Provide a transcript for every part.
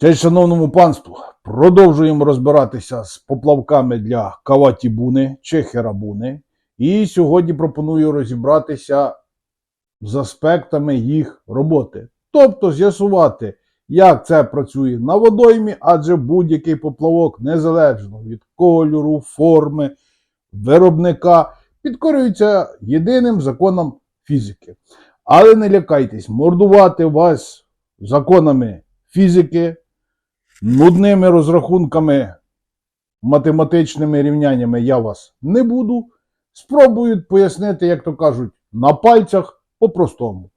Честь шановному панству, продовжуємо розбиратися з поплавками для каватібуни чи херабуни. І сьогодні пропоную розібратися з аспектами їх роботи. Тобто з'ясувати, як це працює на водоймі, адже будь-який поплавок, незалежно від кольору, форми, виробника, підкорюється єдиним законом фізики. Але не лякайтесь, мордувати вас законами фізики, нудними розрахунками, математичними рівняннями я вас не буду. Спробую пояснити, як то кажуть, на пальцях по-простому.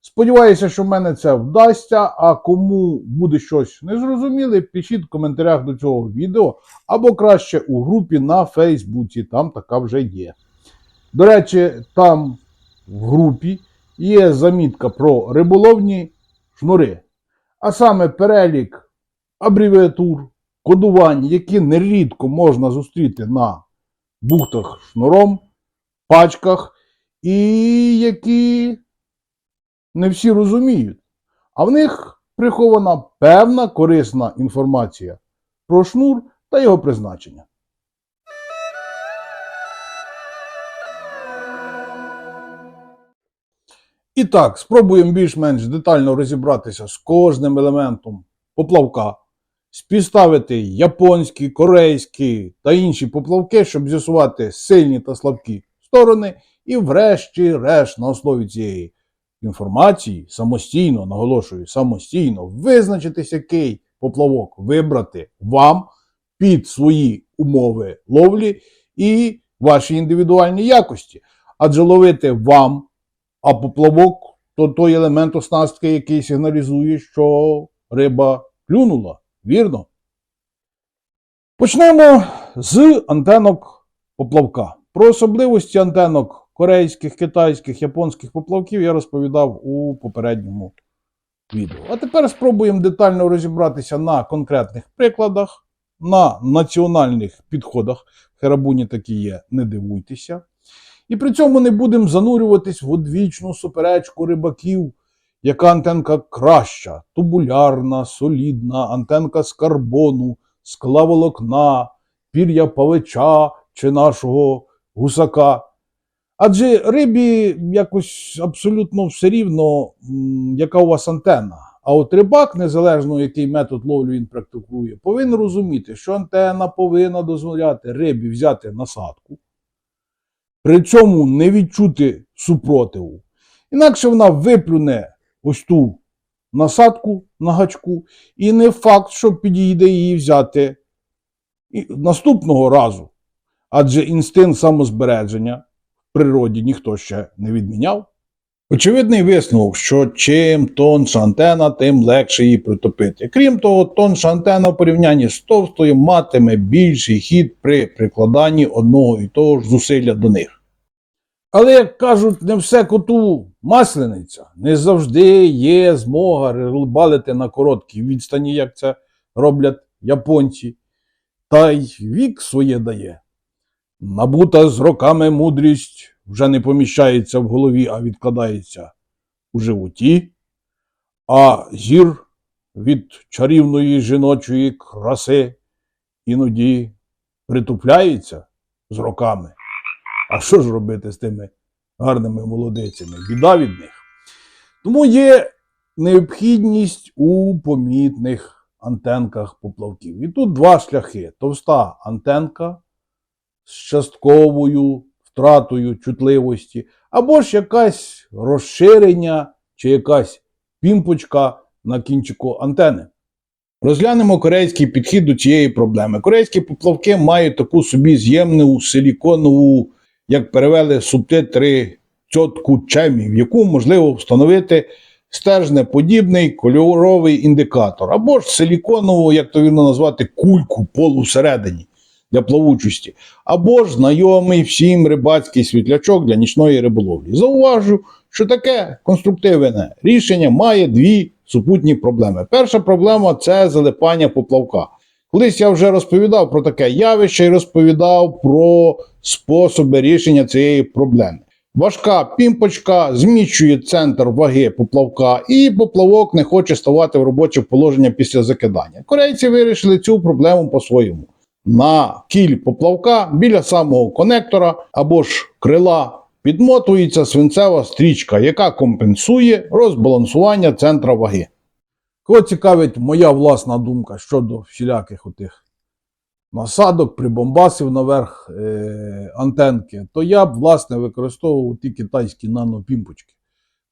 Сподіваюся, що в мене це вдасться. А кому буде щось незрозуміле, пишіть в коментарях до цього відео або краще у групі на Фейсбуці. Там така вже є. До речі, там в групі є замітка про риболовні шнури, а саме перелік абревіатур, кодувань, які нерідко можна зустріти на бухтах шнуром, пачках, і які не всі розуміють. А в них прихована певна корисна інформація про шнур та його призначення. І так, спробуємо більш-менш детально розібратися з кожним елементом поплавка, співставити японські, корейські та інші поплавки, щоб з'ясувати сильні та слабкі сторони, і врешті-решт на основі цієї інформації самостійно, наголошую, самостійно визначитись, який поплавок вибрати вам під свої умови ловлі і ваші індивідуальні якості. Адже ловити вам, а поплавок то той елемент оснастки, який сигналізує, що риба клюнула. Вірно? Почнемо з антенок поплавка. Про особливості антенок корейських, китайських, японських поплавків я розповідав у попередньому відео. А тепер спробуємо детально розібратися на конкретних прикладах, на національних підходах. Херабуні такі є, не дивуйтеся. І при цьому не будемо занурюватись в одвічну суперечку рибаків, яка антенка краща, тубулярна, солідна, антенка з карбону, склаволокна, пір'я павича чи нашого гусака. Адже рибі якось абсолютно все рівно, яка у вас антенна. А от рибак, незалежно який метод ловлю він практикує, повинен розуміти, що антенна повинна дозволяти рибі взяти насадку, при цьому не відчути супротиву. Інакше вона виплюне ось ту насадку на гачку, і не факт, що підійде її взяти і наступного разу. Адже інстинкт самозбереження в природі ніхто ще не відміняв. Очевидний висновок, що чим тонша антена, тим легше її притопити. Крім того, тонша антена в порівнянні з товстою матиме більший хід при прикладанні одного і того ж зусилля до них. Але, як кажуть, не все коту маслениця. Не завжди є змога рибалити на короткій відстані, як це роблять японці. Та й вік своє дає. Набута з роками мудрість вже не поміщається в голові, а відкладається у животі, а зір від чарівної жіночої краси іноді притупляється з роками. А що ж робити з тими гарними молодицями? Біда від них. Тому є необхідність у помітних антенках поплавків. І тут два шляхи: товста антенка з частковою втратою чутливості, або ж якась розширення чи якась пімпочка на кінчику антени. Розглянемо корейський підхід до цієї проблеми. Корейські поплавки мають таку собі з'ємну силіконову, як перевели субтитри цьотку чемі, в яку можливо встановити стержнеподібний кольоровий індикатор, або ж силіконову, як то вірно назвати, кульку полу всередині для плавучості, або ж знайомий всім рибацький світлячок для нічної риболовлі. Зауважу, що таке конструктивне рішення має дві супутні проблеми. Перша проблема це залипання поплавка. Колись я вже розповідав про таке явище і розповідав про способи рішення цієї проблеми. Важка пімпочка зміщує центр ваги поплавка, і поплавок не хоче ставати в робоче положення після закидання. Корейці вирішили цю проблему по-своєму. На кіль поплавка біля самого конектора або ж крила підмотується свинцева стрічка, яка компенсує розбалансування центра ваги. Кого цікавить моя власна думка щодо всіляких отих насадок, прибомбасів наверх е, антенки, то я б власне використовував ті китайські нанопімпочки.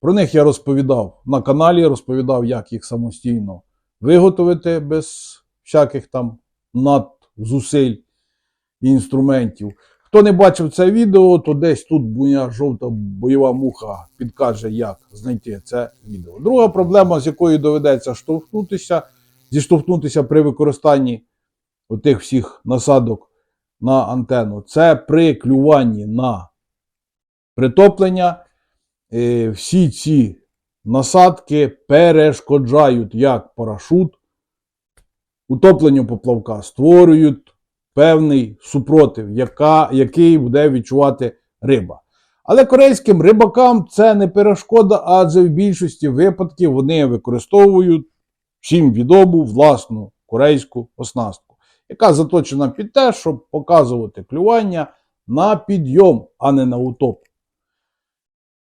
Про них я розповідав на каналі, розповідав, як їх самостійно виготовити без всяких там надзусиль і інструментів. Хто не бачив це відео, то десь тут моя жовта бойова муха підкаже, як знайти це відео. Друга проблема, з якою доведеться штовхнутися, зіштовхнутися при використанні отих всіх насадок на антенну, це при клюванні на притоплення. Е, всі ці насадки перешкоджають як парашут утопленню поплавка, створюють певний супротив, яка, який буде відчувати риба. Але корейським рибакам це не перешкода, адже в більшості випадків вони використовують всім відому власну корейську оснастку, яка заточена під те, щоб показувати клювання на підйом, а не на утоп.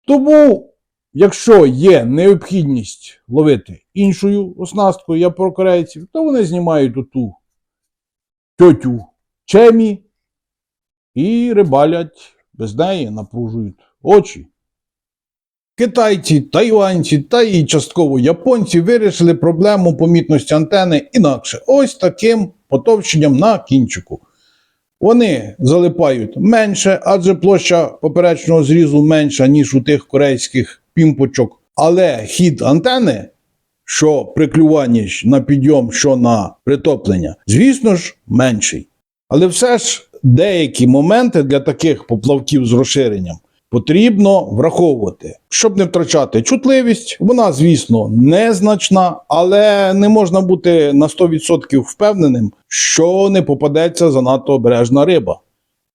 Тому, якщо є необхідність ловити іншою оснасткою, я про корейців, то вони знімають оту тьотю чемі і рибалять без неї, напружують очі. Китайці, тайванці та і частково японці вирішили проблему помітності антени інакше. Ось таким потовщенням на кінчику. Вони залипають менше, адже площа поперечного зрізу менша, ніж у тих корейських пімпочок. Але хід антени, що при клюванні на підйом, що на притоплення, звісно ж, менший. Але все ж деякі моменти для таких поплавків з розширенням потрібно враховувати, щоб не втрачати чутливість. Вона, звісно, незначна, але не можна бути на 100% впевненим, що не попадеться занадто обережна риба.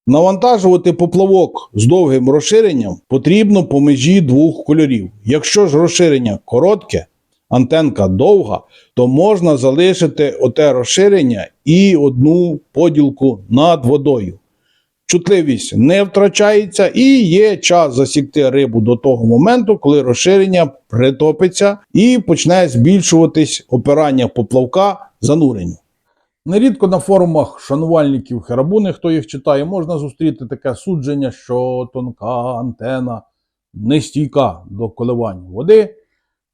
Навантажувати поплавок з довгим розширенням потрібно по межі двох кольорів. Якщо ж розширення коротке, антенка довга, то можна залишити оте розширення і одну поділку над водою. Чутливість не втрачається і є час засікти рибу до того моменту, коли розширення притопиться і почне збільшуватись опирання поплавка зануренню. Нерідко на форумах шанувальників херабуни, хто їх читає, можна зустріти таке судження, що тонка антена не стійка до коливань води.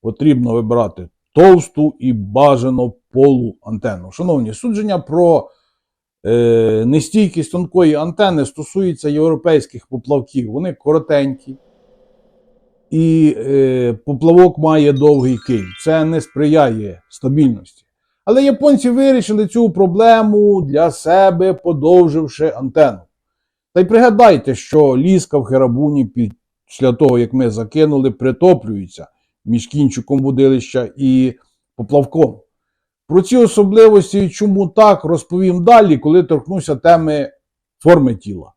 Потрібно вибирати товсту і бажано полу антенну. Шановні, судження про е, нестійкість тонкої антени стосується європейських поплавків. Вони коротенькі. І е, поплавок має довгий киль. Це не сприяє стабільності. Але японці вирішили цю проблему для себе, подовживши антенну. Та й пригадайте, що ліска в херабуні після того, як ми закинули, притоплюється між кінчиком водилища і поплавком. Про ці особливості і чому так розповім далі, коли торкнуся теми форми тіла.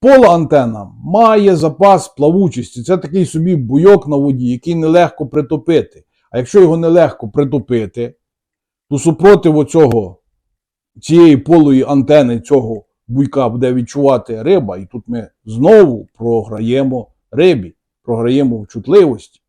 Пола антена має запас плавучості. Це такий собі буйок на воді, який нелегко притопити. А якщо його нелегко притопити, то супротив оцього, цієї полої антени цього буйка буде відчувати риба, і тут ми знову програємо рибі, програємо в чутливості.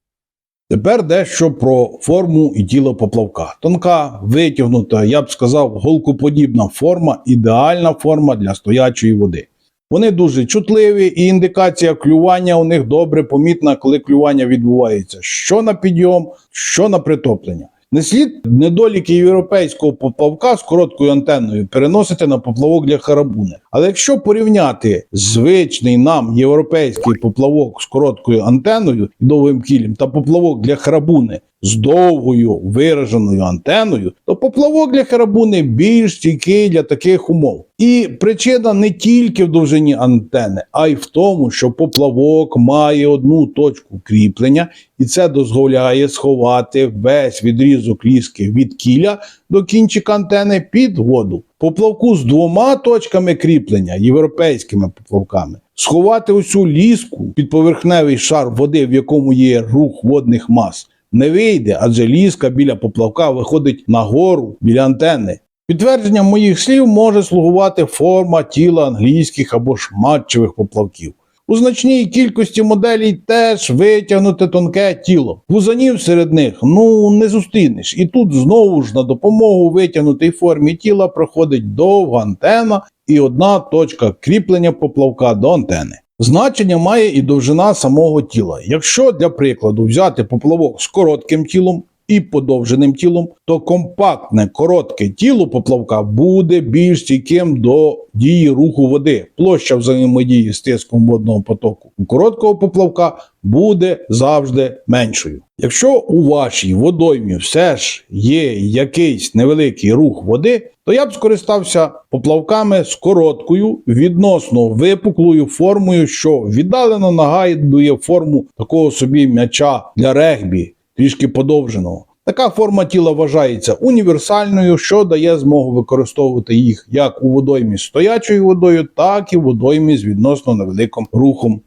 Тепер дещо про форму і тіло поплавка. Тонка, витягнута, я б сказав, голкоподібна форма, ідеальна форма для стоячої води. Вони дуже чутливі, і індикація клювання у них добре помітна, коли клювання відбувається що на підйом, що на притоплення. Не слід недоліки європейського поплавка з короткою антенною переносити на поплавок для харабуни. Але якщо порівняти звичний нам європейський поплавок з короткою антеною і довгим кілем та поплавок для харабуни з довгою вираженою антеною, то поплавок для харабуни більш стійкий для таких умов. І причина не тільки в довжині антени, а й в тому, що поплавок має одну точку кріплення, і це дозволяє сховати весь відрізок ліски від кіля до кінчика антени під воду. Поплавку з двома точками кріплення європейськими поплавками Сховати оцю ліску під поверхневий шар води, в якому є рух водних мас, не вийде, адже ліска біля поплавка виходить нагору біля антени. Підтвердженням моїх слів може слугувати форма тіла англійських або ж матчевих поплавків. У значній кількості моделей теж витягнуте тонке тіло. Вузанів серед них ну не зустрінеш. І тут знову ж на допомогу витягнутій формі тіла проходить довга антена і одна точка кріплення поплавка до антени. Значення має і довжина самого тіла. Якщо для прикладу взяти поплавок з коротким тілом і подовженим тілом, то компактне коротке тіло поплавка буде більш стійким до дії руху води. Площа взаємодії з тиском водного потоку у короткого поплавка буде завжди меншою. Якщо у вашій водоймі все ж є якийсь невеликий рух води, то я б скористався поплавками з короткою, відносно випуклою формою, що віддалено нагадує форму такого собі м'яча для регбі, трішки подовженого. Така форма тіла вважається універсальною, що дає змогу використовувати їх як у водоймі з стоячою водою, так і в водоймі з відносно невеликим рухом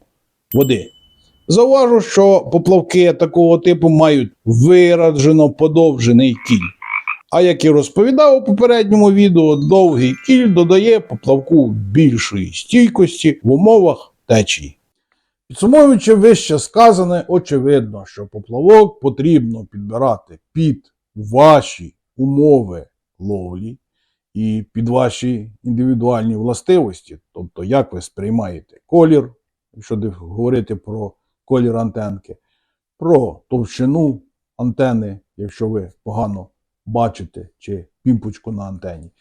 води. Зауважу, що поплавки такого типу мають вираджено подовжений кіль. А як і розповідав у попередньому відео, довгий кіль додає поплавку більшої стійкості в умовах течії. Підсумовуючи вище сказане, очевидно, що поплавок потрібно підбирати під ваші умови ловлі і під ваші індивідуальні властивості, тобто як ви сприймаєте колір, якщо говорити про колір антенки, про товщину антени, якщо ви погано бачите, чи пімпочку на антені.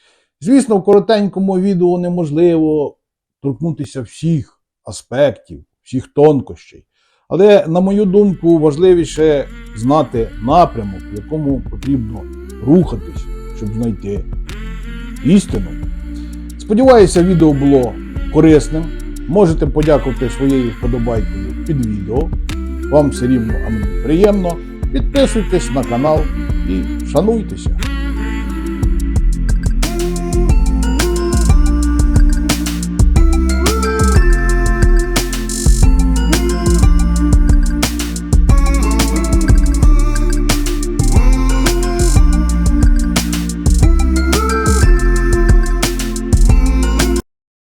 Звісно, в коротенькому відео неможливо торкнутися всіх аспектів, всіх тонкощей. Але, на мою думку, важливіше знати напрямок, в якому потрібно рухатись, щоб знайти істину. Сподіваюся, відео було корисним. Можете подякувати своєю вподобайкою під відео. Вам все рівно, а мені приємно. Підписуйтесь на канал і шануйтеся.